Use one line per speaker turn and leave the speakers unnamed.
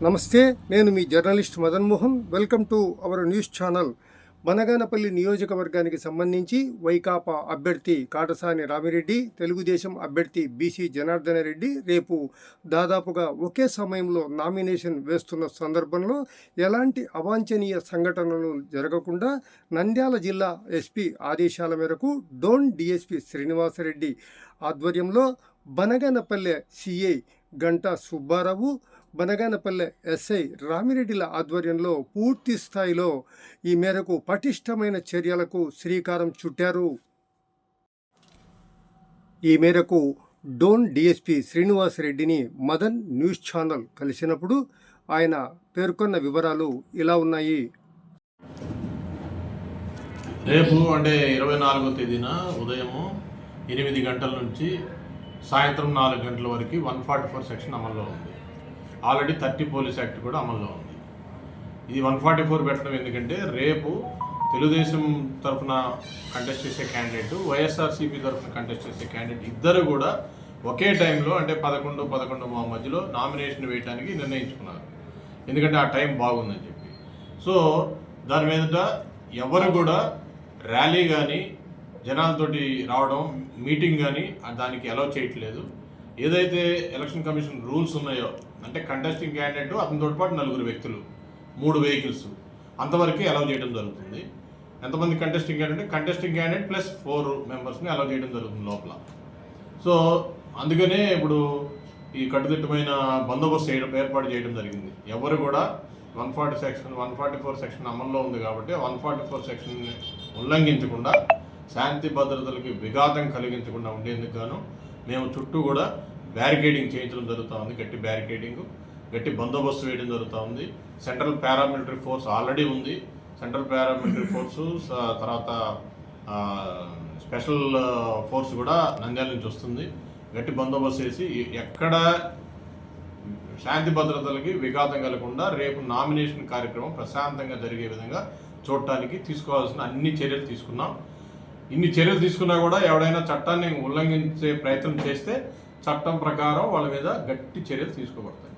నమస్తే నేను మీ journalist Madan Mohan. Welcome to our news channel. Banaganapalli నియోజకవర్గానికి సంబంధించి వైకాపా అభ్యర్థి కాటసాని రామిరెడ్డి తెలుగుదేశం అభ్యర్థి బీసీ జనార్దన రెడ్డి రేపు దాదాపుగా ఒకే సమయంలో నామినేషన్ వేస్తున్న సందర్భంలో ఎలాంటి అవాంఛనీయ సంఘటనలు జరగకుండా నంద్యాల జిల్లా ఎస్పీ ఆదేశాల మేరకు డోన్ డిఎస్పి శ్రీనివాసరెడ్డి ఆధ్వర్యంలో బనగానపల్లె సిఐ గంటా సుబ్బారావు బనగానపల్లె ఎస్ఐ రామిరెడ్డిల ఆధ్వర్యంలో పూర్తి స్థాయిలో ఈ మేరకు పటిష్టమైన చర్యలకు శ్రీకారం చుట్టారు. ఈ మేరకు డోన్ డిఎస్పి శ్రీనివాసరెడ్డిని మదన్ న్యూస్ ఛానల్ కలిసినప్పుడు ఆయన పేర్కొన్న వివరాలు ఇలా ఉన్నాయి.
రేపు అంటే ఇరవై నాలుగో తేదీన ఉదయము ఎనిమిది గంటల నుంచి సాయంత్రం నాలుగు గంటల వరకు వన్ ఫార్టీ ఫోర్ సెక్షన్ అమల్లో ఉంది. ఆల్రెడీ థర్టీ పోలీస్ యాక్ట్ కూడా అమల్లో ఉంది. ఇది వన్ ఫార్టీ ఫోర్ పెట్టడం ఎందుకంటే రేపు తెలుగుదేశం తరఫున కంటెస్ట్ చేసే క్యాండిడేట్ వైఎస్ఆర్సీపీ తరఫున కంటెస్ట్ చేసే క్యాండిడేట్ ఇద్దరు కూడా ఒకే టైంలో అంటే పదకొండు పదకొండు మా మధ్యలో నామినేషన్ వేయడానికి నిర్ణయించుకున్నారు. ఎందుకంటే ఆ టైం బాగుందని చెప్పి. సో దాని మీద ఎవరు కూడా ర్యాలీ కానీ జనాలతోటి రావడం మీటింగ్ కానీ దానికి అలౌ చేయట్లేదు. ఏదైతే ఎలక్షన్ కమిషన్ రూల్స్ ఉన్నాయో అంటే కంటెస్టింగ్ క్యాండిడేట్ అతనితో పాటు నలుగురు వ్యక్తులు మూడు వెహికల్స్ అంతవరకే అలౌ చేయడం జరుగుతుంది. ఎంతమంది contesting candidate contesting candidate plus four మెంబర్స్ని అలౌ చేయడం జరుగుతుంది లోపల. సో అందుకనే ఇప్పుడు ఈ కట్టుదిట్టమైన బందోబస్తు చేయడం ఏర్పాటు చేయడం జరిగింది. ఎవరు కూడా one forty section one forty four section అమల్లో ఉంది కాబట్టి వన్ ఫార్టీ ఫోర్ సెక్షన్ ఉల్లంఘించకుండా శాంతి భద్రతలకి విఘాతం కలిగించకుండా ఉండేందుకు గాను మేము చుట్టూ కూడా బ్యారికేడింగ్ చేయించడం జరుగుతూ ఉంది గట్టి బ్యారికేడింగ్ గట్టి బందోబస్తు వేయడం జరుగుతూ ఉంది. సెంట్రల్ పారామిలిటరీ ఫోర్స్ ఆల్రెడీ ఉంది. సెంట్రల్ పారామిలిటరీ ఫోర్సు తర్వాత స్పెషల్ ఫోర్స్ కూడా నంద్యాల నుంచి వస్తుంది. గట్టి బందోబస్తు చేసి ఎక్కడ శాంతి భద్రతలకి విఘాతం కలగకుండా రేపు నామినేషన్ కార్యక్రమం ప్రశాంతంగా జరిగే విధంగా చూడటానికి తీసుకోవాల్సిన అన్ని చర్యలు తీసుకున్నాం. ఇన్ని చర్యలు తీసుకున్నా కూడా ఎవడైనా చట్టాన్ని ఉల్లంఘించే ప్రయత్నం చేస్తే చట్టం ప్రకారం వాళ్ళ మీద గట్టి చర్యలు తీసుకోబడతాయి.